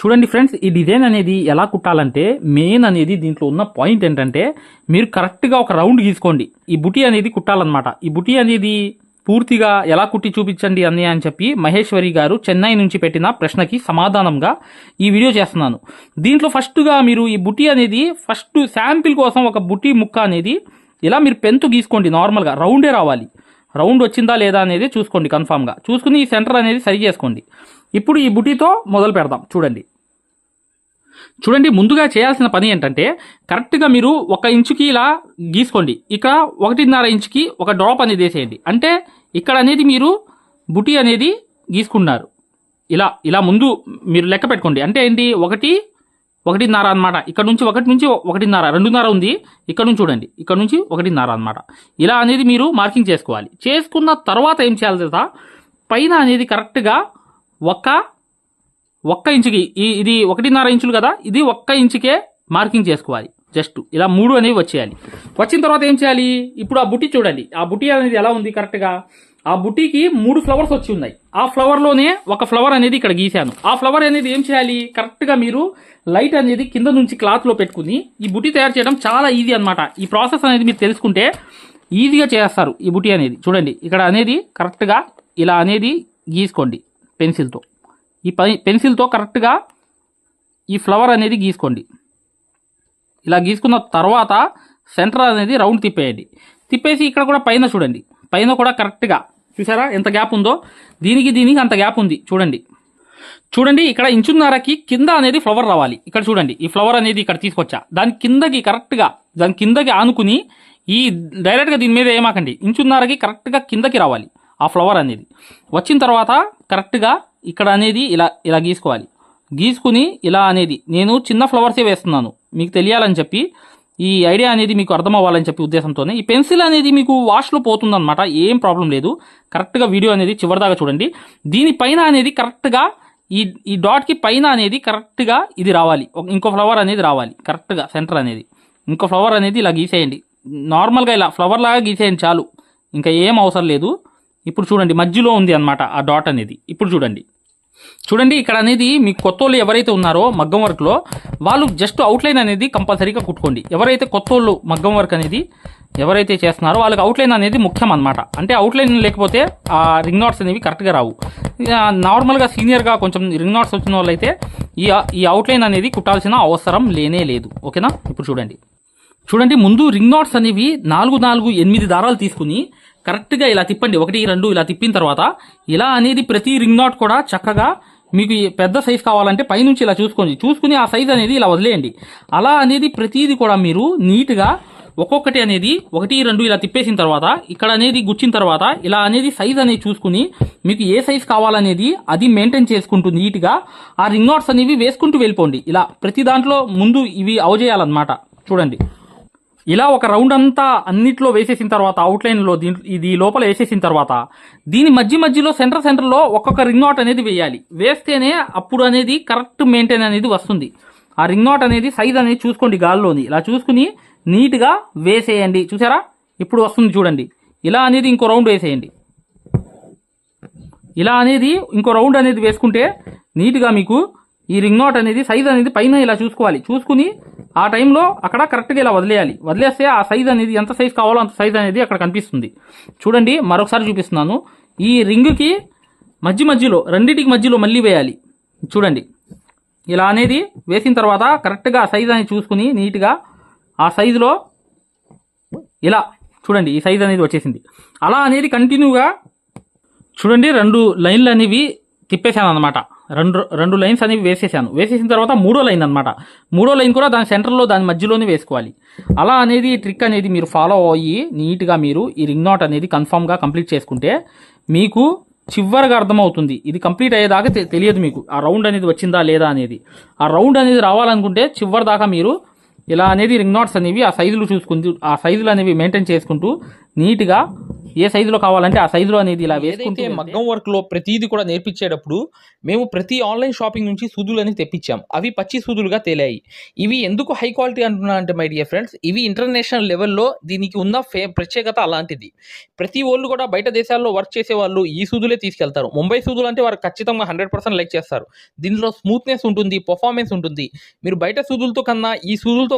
చూడండి ఫ్రెండ్స్ ఈ డిజైన్ అనేది ఎలా కుట్టాలంటే మెయిన్ అనేది దీంట్లో ఉన్న పాయింట్ ఏంటంటే మీరు కరెక్ట్గా ఒక రౌండ్ గీసుకోండి. ఈ బుటీ అనేది కుట్టాలన్నమాట. ఈ బుటీ అనేది పూర్తిగా ఎలా కుట్టి చూపించండి అని అని చెప్పి మహేశ్వరి గారు చెన్నై నుంచి పెట్టిన ప్రశ్నకి సమాధానంగా ఈ వీడియో చేస్తున్నాను. దీంట్లో ఫస్ట్గా మీరు ఈ బుటీ అనేది ఫస్ట్ శాంపిల్ కోసం ఒక బుటీ ముక్క అనేది ఇలా మీరు పెంతు గీసుకోండి నార్మల్గా రౌండే రావాలి. రౌండ్ వచ్చిందా లేదా అనేది చూసుకోండి కన్ఫామ్గా. చూసుకుని ఈ సెంటర్ అనేది సరి చేసుకోండి. ఇప్పుడు ఈ బుటీతో మొదలు పెడదాం. చూడండి. చూడండి ముందుగా చేయాల్సిన పని ఏంటంటే కరెక్ట్గా మీరు ఒక ఇంచుకి ఇలా గీసుకోండి. ఇక్కడ ఒకటిన్నర ఇంచుకి ఒక డ్రాప్ అనేది వేసేయండి. అంటే ఇక్కడ అనేది మీరు బుటీ అనేది గీసుకున్నారు. ఇలా ఇలా ముందు మీరు లెక్క పెట్టుకోండి. అంటే ఏంటి? ఒకటి ఒకటిన్నర అనమాట ఇక్కడ నుంచి ఒకటి నుంచి ఒకటిన్నర. రెండున్నర ఉంది. ఇక్కడ నుంచి చూడండి. ఇక్కడ నుంచి ఒకటిన్నర అనమాట ఇలా అనేది మీరు మార్కింగ్ చేసుకోవాలి. చేసుకున్న తర్వాత ఏం చేయాలి తెలుసా పైన అనేది కరెక్ట్గా ఒక్క ఒక్క ఇంచుకి ఈ ఇది ఒకటిన్నర ఇంచులు కదా ఇది ఒక్క ఇంచుకే మార్కింగ్ చేసుకోవాలి. జస్ట్ ఇలా మూడు అనేవి వచ్చేయాలి. వచ్చిన తర్వాత ఏం చేయాలి? ఇప్పుడు ఆ బుట్టి చూడండి. ఆ బుట్టి అనేది ఎలా ఉంది కరెక్ట్గా ఆ బుట్టికి మూడు ఫ్లవర్స్ వచ్చి ఉన్నాయి. ఆ ఫ్లవర్లోనే ఒక ఫ్లవర్ అనేది ఇక్కడ గీశాను. ఆ ఫ్లవర్ అనేది ఏం చేయాలి? కరెక్ట్గా మీరు లైట్ అనేది కింద నుంచి క్లాత్లో పెట్టుకుని ఈ బుట్టి తయారు చేయడం చాలా ఈజీ అన్నమాట. ఈ ప్రాసెస్ అనేది మీరు తెలుసుకుంటే ఈజీగా చేస్తారు ఈ బుట్టి అనేది. చూడండి ఇక్కడ అనేది కరెక్ట్గా ఇలా అనేది గీసుకోండి. పెన్సిల్తో. ఈ పై పెన్సిల్తో కరెక్ట్గా ఈ ఫ్లవర్ అనేది గీసుకోండి. ఇలా గీసుకున్న తర్వాత సెంటర్ అనేది రౌండ్ తిప్పేయండి. తిప్పేసి ఇక్కడ కూడా పైన చూడండి. పైన కూడా కరెక్ట్గా చూసారా ఎంత గ్యాప్ ఉందో? దీనికి దీనికి అంత గ్యాప్ ఉంది. చూడండి. చూడండి ఇక్కడ ఇంచున్నరకి కింద అనేది ఫ్లవర్ రావాలి. ఇక్కడ చూడండి. ఈ ఫ్లవర్ అనేది ఇక్కడ తీసుకొచ్చా. దాని కిందకి కరెక్ట్గా దాని కిందకి ఆనుకుని ఈ డైరెక్ట్గా దీని మీద ఏమాకండి ఇంచున్నరకి కరెక్ట్గా కిందకి రావాలి. ఆ ఫ్లవర్ అనేది. వచ్చిన తర్వాత కరెక్ట్గా ఇక్కడ అనేది ఇలా ఇలా గీసుకోవాలి. గీసుకుని ఇలా అనేది. నేను చిన్న ఫ్లవర్సే వేస్తున్నాను. మీకు తెలియాలని చెప్పి ఈ ఐడియా అనేది మీకు అర్థం అవ్వాలని చెప్పి ఉద్దేశంతోనే ఈ పెన్సిల్ అనేది మీకు వాష్లో పోతుందన్నమాట. ఏం ప్రాబ్లం లేదు. కరెక్ట్గా వీడియో అనేది చివరిదాకా చూడండి. దీనిపైన అనేది కరెక్ట్గా ఈ ఈ డాట్కి పైన అనేది కరెక్ట్గా ఇది రావాలి. ఇంకో ఫ్లవర్ అనేది రావాలి. కరెక్ట్గా సెంటర్ అనేది. ఇంకో ఫ్లవర్ అనేది ఇలా గీసేయండి. నార్మల్గా ఇలా ఫ్లవర్ లాగా గీసేయండి చాలు. ఇంకా ఏం అవసరం లేదు. ఇప్పుడు చూడండి మధ్యలో ఉంది అన్నమాట ఆ డాట్ అనేది. ఇప్పుడు చూడండి. చూడండి ఇక్కడ అనేది మీ కొత్త వాళ్ళు ఎవరైతే ఉన్నారో మగ్గం వర్క్లో వాళ్ళు జస్ట్ అవుట్లైన్ అనేది కంపల్సరీగా కుట్టుకోండి. ఎవరైతే కొత్త వాళ్ళు మగ్గం వర్క్ అనేది ఎవరైతే చేస్తున్నారో వాళ్ళకి అవుట్లైన్ అనేది ముఖ్యం అనమాట అంటే అవుట్లైన్ లేకపోతే ఆ రింగ్ నాట్స్ అనేవి కరెక్ట్గా రావు. నార్మల్గా సీనియర్గా కొంచెం రింగ్ నాట్స్ వచ్చిన వాళ్ళైతే ఈ ఈ అవుట్లైన్ అనేది కుట్టాల్సిన అవసరం లేనే లేదు. ఓకేనా ఇప్పుడు చూడండి. చూడండి ముందు రింగ్ నాట్స్ అనేవి నాలుగు నాలుగు ఎనిమిది దారాలు తీసుకుని కరెక్ట్గా ఇలా తిప్పండి. ఒకటి రెండు ఇలా తిప్పిన తర్వాత ఇలా అనేది ప్రతి రింగ్ నాట్ కూడా చక్కగా మీకు పెద్ద సైజ్ కావాలంటే పైనుంచి ఇలా చూసుకోండి. చూసుకుని ఆ సైజ్ అనేది ఇలా వదిలేయండి. అలా అనేది ప్రతిదీ కూడా మీరు నీట్గా ఒక్కొక్కటి అనేది ఒకటి రెండు ఇలా తిప్పేసిన తర్వాత ఇక్కడ అనేది గుచ్చిన తర్వాత ఇలా అనేది సైజ్ అనేది చూసుకుని మీకు ఏ సైజ్ కావాలనేది అది మెయింటైన్ చేసుకుంటూ నీట్గా ఆ రింగ్ నాట్స్ అనేవి వేసుకుంటూ వెళ్ళిపోండి. ఇలా ప్రతి దాంట్లో ముందు ఇవి అవజేయాలన్నమాట చూడండి. ఇలా ఒక రౌండ్ అంతా అన్నిట్లో వేసేసిన తర్వాత అవుట్లైన్లో దీంట్లో ఇది లోపల వేసేసిన తర్వాత దీని మధ్య మధ్యలో సెంటర్ సెంటర్లో ఒక్కొక్క రింగ్ అవుట్ అనేది వేయాలి. వేస్తేనే అప్పుడు అనేది కరెక్ట్ మెయింటైన్ అనేది వస్తుంది. ఆ రింగ్ అవుట్ అనేది సైజ్ అనేది చూసుకోండి గాల్లోని. ఇలా చూసుకుని నీట్గా వేసేయండి. చూసారా? ఇప్పుడు వస్తుంది చూడండి. ఇలా అనేది ఇంకో రౌండ్ వేసేయండి. ఇలా అనేది ఇంకో రౌండ్ అనేది వేసుకుంటే నీట్గా మీకు ఈ రింగ్ నోట్ అనేది సైజ్ అనేది పైన ఇలా చూసుకోవాలి. చూసుకుని ఆ టైంలో అక్కడ కరెక్ట్గా ఇలా వదిలేయాలి. వదిలేస్తే ఆ సైజ్ అనేది ఎంత సైజ్ కావాలో అంత సైజ్ అనేది అక్కడ కనిపిస్తుంది. చూడండి మరొకసారి చూపిస్తున్నాను. ఈ రింగ్కి మధ్య మధ్యలో రెండింటికి మధ్యలో మళ్ళీ వేయాలి. చూడండి. ఇలా అనేది వేసిన తర్వాత కరెక్ట్గా ఆ సైజ్ అనేది చూసుకుని నీట్గా ఆ సైజులో ఇలా చూడండి ఈ సైజ్ అనేది వచ్చేసింది. అలా అనేది కంటిన్యూగా చూడండి రెండు లైన్లు అనేవి తిప్పేశాను అనమాట రెండు రెండు లైన్స్ అనేవి వేసేసాను వేసేసిన తర్వాత మూడో లైన్ అనమాట మూడో లైన్ కూడా దాని సెంటర్లో దాని మధ్యలోనే వేసుకోవాలి. అలా అనేది ట్రిక్ అనేది మీరు ఫాలో అయ్యి నీట్గా మీరు ఈ రింగ్ నాట్ అనేది కన్ఫామ్గా కంప్లీట్ చేసుకుంటే మీకు చివరిగా అర్థమవుతుంది. ఇది కంప్లీట్ అయ్యేదాకా తెలియదు మీకు. ఆ రౌండ్ అనేది వచ్చిందా లేదా అనేది. ఆ రౌండ్ అనేది రావాలనుకుంటే చివరి దాకా మీరు ఇలా అనేది రింగ్ నాట్స్ అనేవి ఆ సైజులు చూసుకుంటూ ఆ సైజులు అనేవి మెయింటైన్ చేసుకుంటూ నీట్గా ఏ సైజులో కావాలంటే ఆ సైజులో అనేది ఇలా ఏదైతే వేసుకుంటే మగ్గం వర్క్లో ప్రతిదీ కూడా నేర్పించేటప్పుడు మేము ప్రతి ఆన్లైన్ షాపింగ్ నుంచి సూదులు అని తెప్పించాం. అవి పచ్చి సూదులుగా తేలాయి. ఇవి ఎందుకు హై క్వాలిటీ అంటున్నా అంటే మై డియర్ ఫ్రెండ్స్ ఇవి ఇంటర్నేషనల్ లెవెల్లో దీనికి ఉన్న ఫే ప్రత్యేకత అలాంటిది. ప్రతి వాళ్ళు కూడా బయట దేశాల్లో వర్క్ చేసే వాళ్ళు ఈ సూదులే తీసుకెళ్తారు. ముంబై సూదులు అంటే వారు ఖచ్చితంగా హండ్రెడ్ పర్సెంట్ లైక్ చేస్తారు. దీనిలో స్మూత్నెస్ ఉంటుంది పర్ఫార్మెన్స్ ఉంటుంది. మీరు బయట సూదులతో కన్నా ఈ సూదులతో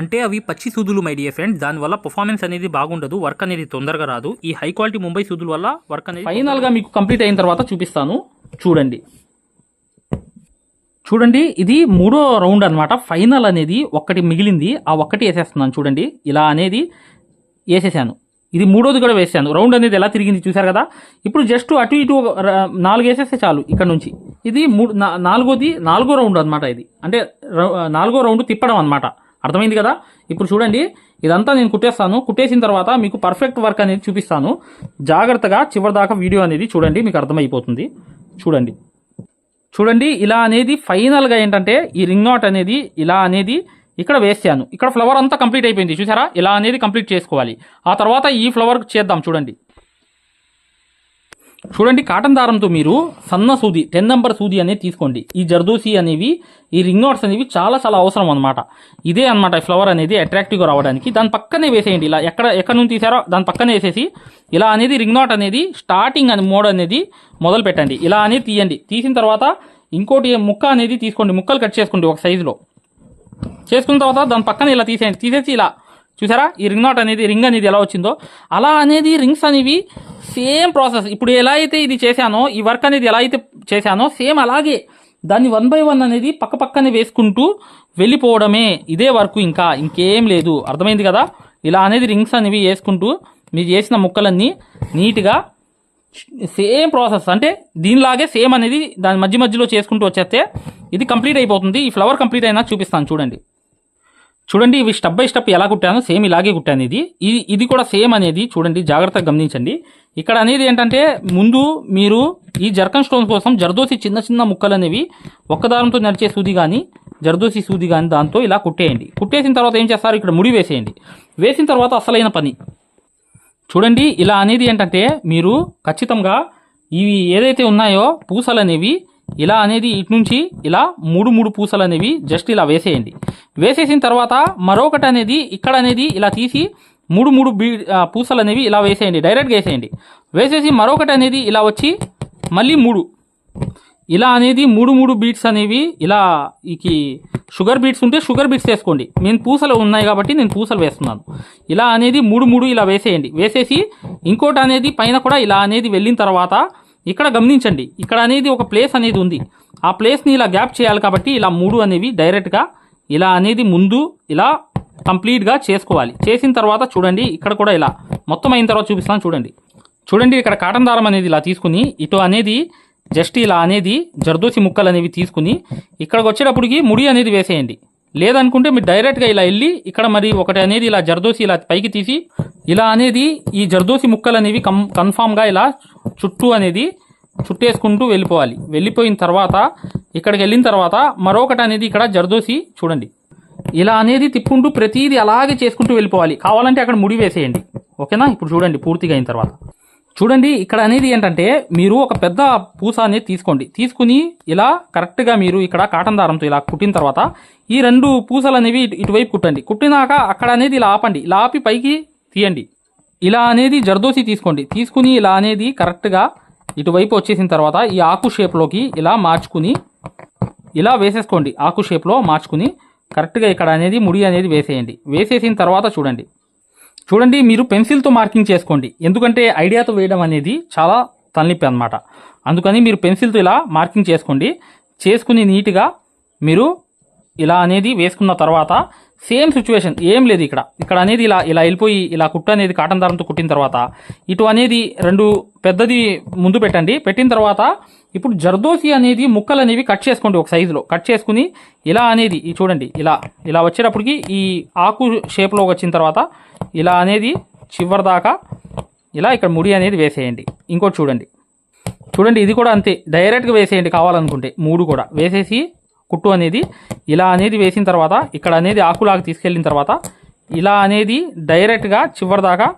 అంటే అవి పచ్చి సూదులు మై డియర్ ఫ్రెండ్స్ దానివల్ల పర్ఫార్మెన్స్ అనేది బాగుండదు వర్క్ అనేది తొందరగా రాదు. ఈ హై క్వాలిటీ ముంబై సూదుల వల్ల వర్క్ అనేది ఫైనల్గా మీకు కంప్లీట్ అయిన తర్వాత చూపిస్తాను. చూడండి. చూడండి ఇది మూడో రౌండ్ అన్నమాట. ఫైనల్ అనేది ఒక్కటి మిగిలింది. ఆ ఒక్కటి వేసేస్తున్నాను చూడండి. ఇలా అనేది వేసేసాను. ఇది మూడోది కూడా వేసాను రౌండ్ అనేది ఎలా తిరిగింది చూశారు కదా? ఇప్పుడు జస్ట్ అటు ఇటు నాలుగు వేసేస్తే చాలు ఇక్కడ నుంచి. ఇది మూడు నాలుగోది నాలుగో రౌండ్ అన్నమాట ఇది. అంటే నాలుగో రౌండ్ తిప్పడం అన్నమాట. అర్థమైంది కదా? ఇప్పుడు చూడండి ఇదంతా నేను కుట్టేస్తాను. కుట్టేసిన తర్వాత మీకు పర్ఫెక్ట్ వర్క్ అనేది చూపిస్తాను. జాగ్రత్తగా చివరిదాకా వీడియో అనేది చూడండి మీకు అర్థమైపోతుంది. చూడండి. చూడండి ఇలా అనేది ఫైనల్గా ఏంటంటే ఈ రింగ్ నాట్ అనేది ఇలా అనేది ఇక్కడ వేసాను ఇక్కడ ఫ్లవర్ అంతా కంప్లీట్ అయిపోయింది చూసారా? ఇలా అనేది కంప్లీట్ చేసుకోవాలి. ఆ తర్వాత ఈ ఫ్లవర్ చేద్దాం చూడండి. చూడండి కాటన్ దారంతో మీరు సన్న సూది టెన్ నెంబర్ సూది అనేది తీసుకోండి. ఈ జర్దోసి అనేవి ఈ రింగ్ నోట్స్ అనేవి చాలా చాలా అవసరం అనమాట ఇదే అనమాట ఫ్లవర్ అనేది అట్రాక్టివ్గా రావడానికి. దాని పక్కనే వేసేయండి ఇలా ఎక్కడ ఎక్కడ నుంచి తీసారో దాని పక్కనే వేసేసి ఇలా అనేది రింగ్ నోట్ అనేది స్టార్టింగ్ అని మోడ్ అనేది మొదలు పెట్టండి. ఇలా అనేది తీయండి. తీసిన తర్వాత ఇంకోటి ముక్క అనేది తీసుకోండి. ముక్కలు కట్ చేసుకోండి ఒక సైజులో చేసుకున్న తర్వాత దాని పక్కన ఇలా తీసేయండి. తీసేసి ఇలా చూసారా? ఈ రింగ్ నాట్ అనేది రింగ్ అనేది ఎలా వచ్చిందో? అలా అనేది రింగ్స్ అనేవి సేమ్ ప్రాసెస్ ఇప్పుడు ఎలా అయితే ఇది చేశానో ఈ వర్క్ అనేది ఎలా అయితే చేశానో సేమ్ అలాగే దాన్ని వన్ బై వన్ అనేది పక్క పక్కనే వేసుకుంటూ వెళ్ళిపోవడమే. ఇదే వర్క్ ఇంకా. ఇంకేం లేదు. అర్థమైంది కదా? ఇలా అనేది రింగ్స్ అనేవి వేసుకుంటూ మీరు చేసిన ముక్కలన్నీ నీట్గా సేమ్ ప్రాసెస్ అంటే దీనిలాగే సేమ్ అనేది దాని మధ్య మధ్యలో చేసుకుంటూ వచ్చేస్తే ఇది కంప్లీట్ అయిపోతుంది. ఈ ఫ్లవర్ కంప్లీట్ అయినా చూపిస్తాను. చూడండి. చూడండి ఇవి స్టెప్ బై స్టెప్ ఎలా కుట్టానో సేమ్ ఇలాగే కుట్టాను ఇది. ఇది ఇది కూడా సేమ్ అనేది చూడండి జాగ్రత్తగా గమనించండి. ఇక్కడ అనేది ఏంటంటే ముందు మీరు ఈ జర్కన్ స్టోన్ కోసం జర్దోసి చిన్న చిన్న ముక్కలు అనేవి ఒక్క దారంతో నడిచే సూది కానీ జర్దోసి సూది కానీ దాంతో ఇలా కుట్టేయండి. కుట్టేసిన తర్వాత ఏం చేస్తారు? ఇక్కడ ముడి వేసేయండి. వేసిన తర్వాత అసలైన పని. చూడండి ఇలా అనేది ఏంటంటే మీరు ఖచ్చితంగా ఇవి ఏదైతే ఉన్నాయో పూసలు అనేవి ఇలా అనేది ఇటు నుంచి ఇలా మూడు మూడు పూసలు అనేవి జస్ట్ ఇలా వేసేయండి. వేసేసిన తర్వాత మరొకటి అనేది ఇక్కడ అనేది ఇలా తీసి మూడు మూడు బీ పూసలు అనేవి ఇలా వేసేయండి. డైరెక్ట్గా వేసేయండి. వేసేసి మరొకటి అనేది ఇలా వచ్చి మళ్ళీ మూడు. ఇలా అనేది మూడు మూడు బీట్స్ అనేవి ఇలా ఈ షుగర్ బీట్స్ ఉంటే షుగర్ బీట్స్ వేసుకోండి. నేను పూసలు ఉన్నాయి కాబట్టి నేను పూసలు వేస్తున్నాను. ఇలా అనేది మూడు మూడు ఇలా వేసేయండి. వేసేసి ఇంకోటి అనేది పైన కూడా ఇలా అనేది వెళ్ళిన తర్వాత ఇక్కడ గమనించండి. ఇక్కడ అనేది ఒక ప్లేస్ అనేది ఉంది. ఆ ప్లేస్ని ఇలా గ్యాప్ చేయాలి కాబట్టి ఇలా మూడు అనేవి డైరెక్ట్గా ఇలా అనేది ముందు ఇలా కంప్లీట్గా చేసుకోవాలి. చేసిన తర్వాత చూడండి ఇక్కడ కూడా ఇలా. మొత్తం అయిన తర్వాత చూపిస్తాను చూడండి. చూడండి ఇక్కడ కాటన్ దారం అనేది ఇలా తీసుకుని ఇటు అనేది జస్ట్ ఇలా అనేది జర్దోసి ముక్కలు అనేవి తీసుకుని ఇక్కడికి వచ్చేటప్పటికి ముడి అనేది వేసేయండి. లేదనుకుంటే మీరు డైరెక్ట్గా ఇలా వెళ్ళి ఇక్కడ మరి ఒకటి అనేది ఇలా జర్దోసి ఇలా పైకి తీసి ఇలా అనేది ఈ జర్దోసి ముక్కలు అనేవి కం కన్ఫామ్గా ఇలా చుట్టూ అనేది చుట్టేసుకుంటూ వెళ్ళిపోవాలి. వెళ్ళిపోయిన తర్వాత ఇక్కడికి వెళ్ళిన తర్వాత మరొకటి అనేది ఇక్కడ జర్దోసి చూడండి. ఇలా అనేది తిప్పుకుంటూ ప్రతిదీ అలాగే చేసుకుంటూ వెళ్ళిపోవాలి. కావాలంటే అక్కడ ముడి వేసేయండి. ఓకేనా? ఇప్పుడు చూడండి పూర్తిగా అయిన తర్వాత. చూడండి ఇక్కడ అనేది ఏంటంటే మీరు ఒక పెద్ద పూస అనేది తీసుకోండి. తీసుకుని ఇలా కరెక్ట్గా మీరు ఇక్కడ కాటన్ దారంతో ఇలా కుట్టిన తర్వాత ఈ రెండు పూసలు అనేవి ఇటువైపు కుట్టండి. కుట్టినాక అక్కడ అనేది ఇలా ఆపండి. ఇలా ఆపి పైకి తీయండి. ఇలా అనేది జర్దోసి తీసుకోండి. తీసుకుని ఇలా అనేది కరెక్ట్గా ఇటువైపు వచ్చేసిన తర్వాత ఈ ఆకు షేప్లోకి ఇలా మార్చుకుని ఇలా వేసేసుకోండి. ఆకు షేప్లో మార్చుకుని కరెక్ట్గా ఇక్కడ అనేది ముడి అనేది వేసేయండి. వేసేసిన తర్వాత చూడండి. చూడండి మీరు పెన్సిల్తో మార్కింగ్ చేసుకోండి. ఎందుకంటే ఐడియాతో వేయడం అనేది చాలా తలనొప్పి అనమాట అందుకని మీరు పెన్సిల్తో ఇలా మార్కింగ్ చేసుకోండి. చేసుకుని నీట్గా మీరు ఇలా అనేది వేసుకున్న తర్వాత సేమ్ సిచ్యువేషన్ ఏం లేదు ఇక్కడ. ఇక్కడ అనేది ఇలా ఇలా వెళ్ళిపోయి ఇలా కుట్టు అనేది కాటన్ దారంతో కుట్టిన తర్వాత ఇటు అనేది రెండు పెద్దది ముందు పెట్టండి. పెట్టిన తర్వాత ఇప్పుడు జర్దోసి అనేది ముక్కలు అనేవి కట్ చేసుకోండి ఒక సైజులో కట్ చేసుకుని ఇలా అనేది ఈ చూడండి ఇలా ఇలా వచ్చేటప్పటికి ఈ ఆకు షేప్లో వచ్చిన తర్వాత ఇలా అనేది చివరి దాకా ఇలా ఇక్కడ ముడి అనేది వేసేయండి. ఇంకోటి చూడండి. చూడండి ఇది కూడా అంతే. డైరెక్ట్గా వేసేయండి కావాలనుకుంటే మూడు కూడా. వేసేసి కుట్టు అనేది ఇలా అనేది వేసిన తర్వాత ఇక్కడ అనేది ఆకులాగా తీసుకెళ్ళిన తర్వాత ఇలా అనేది డైరెక్ట్గా చివరి దాకా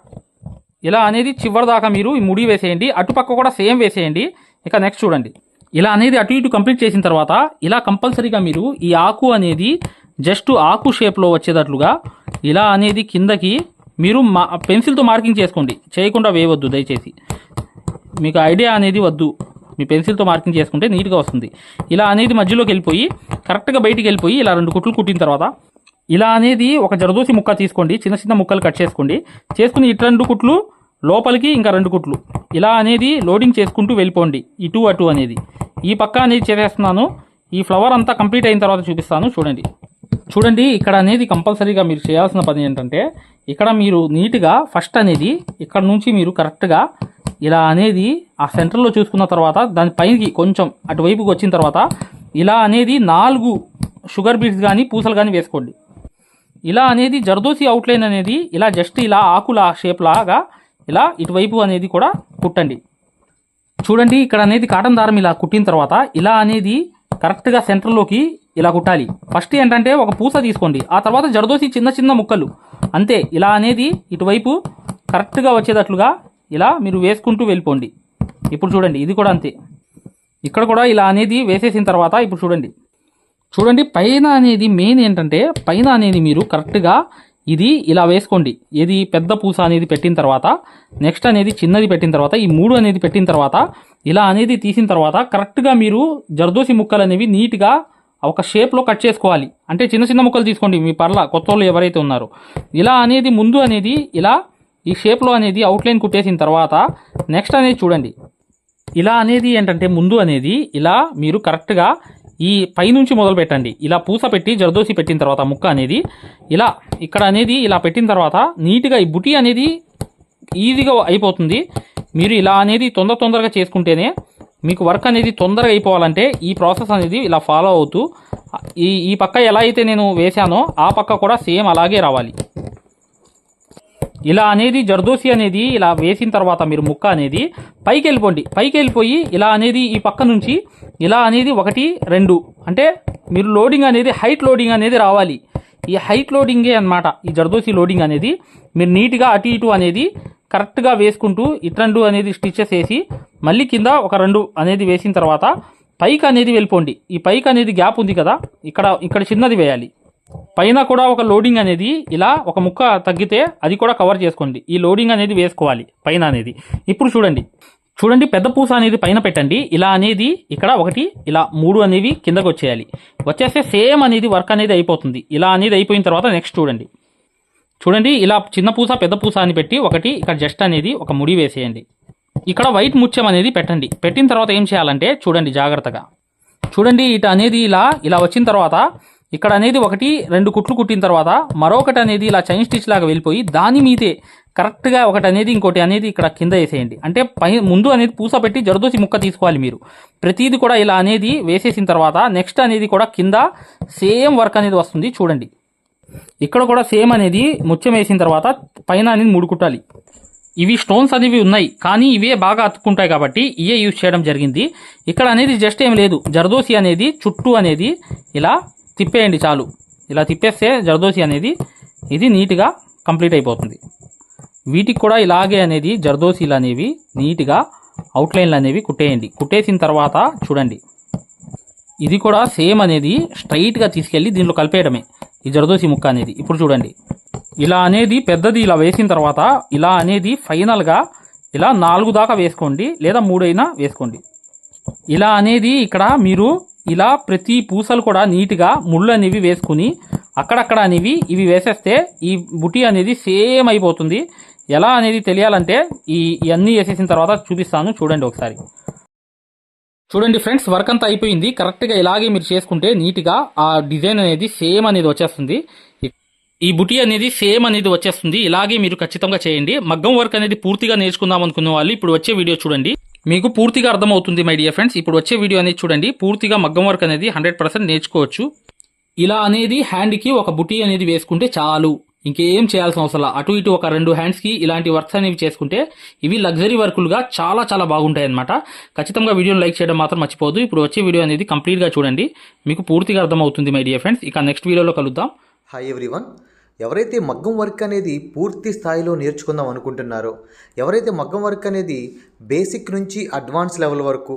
ఇలా అనేది చివరి దాకా మీరు ఈ ముడి వేసేయండి. అటుపక్క కూడా సేమ్ వేసేయండి. ఇక నెక్స్ట్ చూడండి. ఇలా అనేది అటు ఇటు కంప్లీట్ చేసిన తర్వాత ఇలా కంపల్సరీగా మీరు ఈ ఆకు అనేది జస్ట్ ఆకు షేప్లో వచ్చేటట్లుగా ఇలా అనేది కిందకి మీరు మా పెన్సిల్తో మార్కింగ్ చేసుకోండి. చేయకుండా వేయవద్దు దయచేసి. మీకు ఐడియా అనేది వద్దు. మీ పెన్సిల్తో మార్కింగ్ చేసుకుంటే నీట్గా వస్తుంది. ఇలా అనేది మధ్యలోకి వెళ్ళిపోయి కరెక్ట్గా బయటికి వెళ్ళిపోయి ఇలా రెండు కుట్లు కుట్టిన తర్వాత ఇలా అనేది ఒక జరదోసి ముక్క తీసుకోండి చిన్న చిన్న ముక్కలు కట్ చేసుకోండి. చేసుకుని ఇటు రెండు కుట్లు లోపలికి ఇంకా రెండు కుట్లు. ఇలా అనేది లోడింగ్ చేసుకుంటూ వెళ్ళిపోండి. ఇటు అటు అనేది. ఈ పక్క అనేది చేసేస్తున్నాను. ఈ ఫ్లవర్ అంతా కంప్లీట్ అయిన తర్వాత చూపిస్తాను. చూడండి. చూడండి ఇక్కడ అనేది కంపల్సరీగా మీరు చేయాల్సిన పని ఏంటంటే ఇక్కడ మీరు నీట్గా ఫస్ట్ అనేది ఇక్కడ నుంచి మీరు కరెక్ట్గా ఇలా అనేది ఆ సెంటర్లో చూసుకున్న తర్వాత దాని పైకి కొంచెం అటువైపుకి వచ్చిన తర్వాత ఇలా అనేది నాలుగు షుగర్ బీట్స్ కానీ పూసలు కానీ వేసుకోండి. ఇలా అనేది జర్దోసి అవుట్లైన్ అనేది ఇలా జస్ట్ ఇలా ఆకుల షేప్ లాగా ఇలా ఇటువైపు అనేది కూడా కుట్టండి. చూడండి ఇక్కడ అనేది కాటన్ దారం ఇలా కుట్టిన తర్వాత ఇలా అనేది కరెక్ట్గా సెంటర్లోకి ఇలా కుట్టాలి. ఫస్ట్ ఏంటంటే ఒక పూస తీసుకోండి. ఆ తర్వాత జరదోసి చిన్న చిన్న ముక్కలు. అంతే. ఇలా అనేది ఇటువైపు కరెక్ట్గా వచ్చేటట్లుగా ఇలా మీరు వేసుకుంటూ వెళ్ళిపోండి. ఇప్పుడు చూడండి. ఇది కూడా అంతే. ఇక్కడ కూడా ఇలా అనేది వేసేసిన తర్వాత ఇప్పుడు చూడండి. చూడండి పైన అనేది మెయిన్ ఏంటంటే పైన అనేది మీరు కరెక్ట్గా ఇది ఇలా వేసుకోండి. ఏది పెద్ద పూస అనేది పెట్టిన తర్వాత నెక్స్ట్ అనేది చిన్నది పెట్టిన తర్వాత ఈ మూడు అనేది పెట్టిన తర్వాత ఇలా అనేది తీసిన తర్వాత కరెక్ట్గా మీరు జర్దోసి ముక్కలు అనేవి నీట్గా ఒక షేప్లో కట్ చేసుకోవాలి. అంటే చిన్న చిన్న ముక్కలు తీసుకోండి. మీ పర్ల కొత్త వాళ్ళు ఎవరైతే ఉన్నారో. ఇలా అనేది ముందు అనేది ఇలా ఈ షేప్లో అనేది అవుట్లైన్ కుట్టేసిన తర్వాత నెక్స్ట్ అనేది చూడండి. ఇలా అనేది ఏంటంటే ముందు అనేది ఇలా మీరు కరెక్ట్గా ఈ పైనుంచి మొదలు పెట్టండి. ఇలా పూస పెట్టి జరదోసి పెట్టిన తర్వాత ముక్క అనేది ఇలా ఇక్కడ అనేది ఇలా పెట్టిన తర్వాత నీట్గా ఈ బుటి అనేది ఈజీగా అయిపోతుంది. మీరు ఇలా అనేది తొందర తొందరగా చేసుకుంటేనే మీకు వర్క్ అనేది తొందరగా అయిపోవాలంటే ఈ ప్రాసెస్ అనేది ఇలా ఫాలో అవుతూ ఈ ఈ పక్క ఎలా అయితే నేను వేశానో ఆ పక్క కూడా సేమ్ అలాగే రావాలి. ఇలా అనేది జర్దోసి అనేది ఇలా వేసిన తర్వాత మీరు ముక్క అనేది పైకి వెళ్ళిపోండి. పైకి వెళ్ళిపోయి ఇలా అనేది ఈ పక్క నుంచి ఇలా అనేది ఒకటి రెండు. అంటే మీరు లోడింగ్ అనేది హైట్ లోడింగ్ అనేది రావాలి. ఈ హైట్ లోడింగే అన్నమాట. ఈ జర్దోసి లోడింగ్ అనేది మీరు నీట్గా అటు ఇటు అనేది కరెక్ట్గా వేసుకుంటూ ఇట్రండు అనేది స్టిచెస్ వేసి మళ్ళీ కింద ఒక రెండు అనేది వేసిన తర్వాత పైకి అనేది వెళ్ళిపోండి. ఈ పైకి అనేది గ్యాప్ ఉంది కదా ఇక్కడ ఇక్కడ చిన్నది వేయాలి. పైన కూడా ఒక లోడింగ్ అనేది ఇలా ఒక ముక్క తగ్గితే అది కూడా కవర్ చేసుకోండి. ఈ లోడింగ్ అనేది వేసుకోవాలి పైన అనేది. ఇప్పుడు చూడండి. చూడండి పెద్ద పూస అనేది పైన పెట్టండి. ఇలా అనేది ఇక్కడ ఒకటి ఇలా మూడు అనేవి కిందకు వచ్చేయాలి. వచ్చేస్తే సేమ్ అనేది వర్క్ అనేది అయిపోతుంది. ఇలా అనేది అయిపోయిన తర్వాత నెక్స్ట్ చూడండి. చూడండి ఇలా చిన్న పూస పెద్ద పూస అని పెట్టి ఒకటి ఇక్కడ జస్ట్ అనేది ఒక ముడి వేసేయండి. ఇక్కడ వైట్ ముత్యం అనేది పెట్టండి. పెట్టిన తర్వాత ఏం చేయాలంటే చూడండి జాగ్రత్తగా. చూడండి ఇట అనేది ఇలా ఇలా వచ్చిన తర్వాత ఇక్కడ అనేది ఒకటి రెండు కుట్లు కుట్టిన తర్వాత మరొకటి అనేది ఇలా చైన్ స్టిచ్ లాగా వెళ్ళిపోయి దాని మీదే కరెక్ట్గా ఒకటి అనేది ఇంకోటి అనేది ఇక్కడ కింద వేసేయండి. అంటే పై ముందు అనేది పూస పెట్టి జరదోసి ముక్క తీసుకోవాలి మీరు. ప్రతిది కూడా ఇలా అనేది వేసేసిన తర్వాత నెక్స్ట్ అనేది కూడా కింద సేమ్ వర్క్ అనేది వస్తుంది. చూడండి. ఇక్కడ కూడా సేమ్ అనేది ముత్యం వేసిన తర్వాత పైన అనేది మూడు కుట్టాలి. ఇవి స్టోన్స్ అనేవి ఉన్నాయి కానీ ఇవే బాగా అతుక్కుంటాయి కాబట్టి ఇవే యూజ్ చేయడం జరిగింది. ఇక్కడ అనేది జస్ట్ ఏం లేదు జర్దోసి అనేది చుట్టూ అనేది ఇలా తిప్పేయండి చాలు. ఇలా తిప్పేస్తే జర్దోసి అనేది ఇది నీట్గా కంప్లీట్ అయిపోతుంది. వీటికి కూడా ఇలాగే అనేది జర్దోసీలు అనేవి నీట్గా అవుట్లైన్లు అనేవి కుట్టేయండి. కుట్టేసిన తర్వాత చూడండి. ఇది కూడా సేమ్ అనేది స్ట్రైట్గా తీసుకెళ్ళి దీంట్లో కలిపేయడమే. ఈ జరదోసి ముక్క అనేది. ఇప్పుడు చూడండి. ఇలా అనేది పెద్దది ఇలా వేసిన తర్వాత ఇలా అనేది ఫైనల్గా ఇలా నాలుగు దాకా వేసుకోండి లేదా మూడైనా వేసుకోండి. ఇలా అనేది ఇక్కడ మీరు ఇలా ప్రతి పూసలు కూడా నీట్గా ముళ్ళు అనేవి వేసుకుని అక్కడక్కడ అనేవి ఇవి వేసేస్తే ఈ బుటీ అనేది సేమ్ అయిపోతుంది. ఎలా అనేది తెలియాలంటే ఈ ఇవన్నీ వేసేసిన తర్వాత చూపిస్తాను. చూడండి ఒకసారి. చూడండి ఫ్రెండ్స్ వర్క్ అంతా అయిపోయింది. కరెక్ట్గా ఇలాగే మీరు చేసుకుంటే నీట్గా ఆ డిజైన్ అనేది సేమ్ అనేది వచ్చేస్తుంది. ఈ బుటీ అనేది సేమ్ అనేది వచ్చేస్తుంది. ఇలాగే మీరు ఖచ్చితంగా చేయండి. మగ్గం వర్క్ అనేది పూర్తిగా నేర్చుకుందాం అనుకున్న వాళ్ళు ఇప్పుడు వచ్చే వీడియో చూడండి. మీకు పూర్తిగా అర్థమవుతుంది మై డియర్ ఫ్రెండ్స్ ఇప్పుడు వచ్చే వీడియో అనేది చూడండి. పూర్తిగా మగ్గం వర్క్ అనేది హండ్రెడ్ పర్సెంట్ నేర్చుకోవచ్చు. ఇలా అనేది హ్యాండ్కి ఒక బుటీ అనేది వేసుకుంటే చాలు. ఇంకేం చేయాల్సిన అవసరం అటు ఇటు ఒక రెండు హ్యాండ్స్కి ఇలాంటి వర్క్స్ అనేవి చేసుకుంటే ఇవి లగ్జరీ వర్కులుగా చాలా చాలా బాగుంటాయి అనమాట ఖచ్చితంగా వీడియోని లైక్ చేయడం మాత్రం మర్చిపోదు ఇప్పుడు వచ్చే వీడియో అనేది కంప్లీట్గా చూడండి. మీకు పూర్తిగా అర్థమవుతుంది మై డియర్ ఫ్రెండ్స్ ఇక నెక్స్ట్ వీడియోలో కలుద్దాం. హాయ్ ఎవ్రీవన్ ఎవరైతే మగ్గం వర్క్ అనేది పూర్తి స్థాయిలో నేర్చుకుందాం అనుకుంటున్నారో ఎవరైతే మగ్గం వర్క్ అనేది బేసిక్ నుంచి అడ్వాన్స్ లెవెల్ వరకు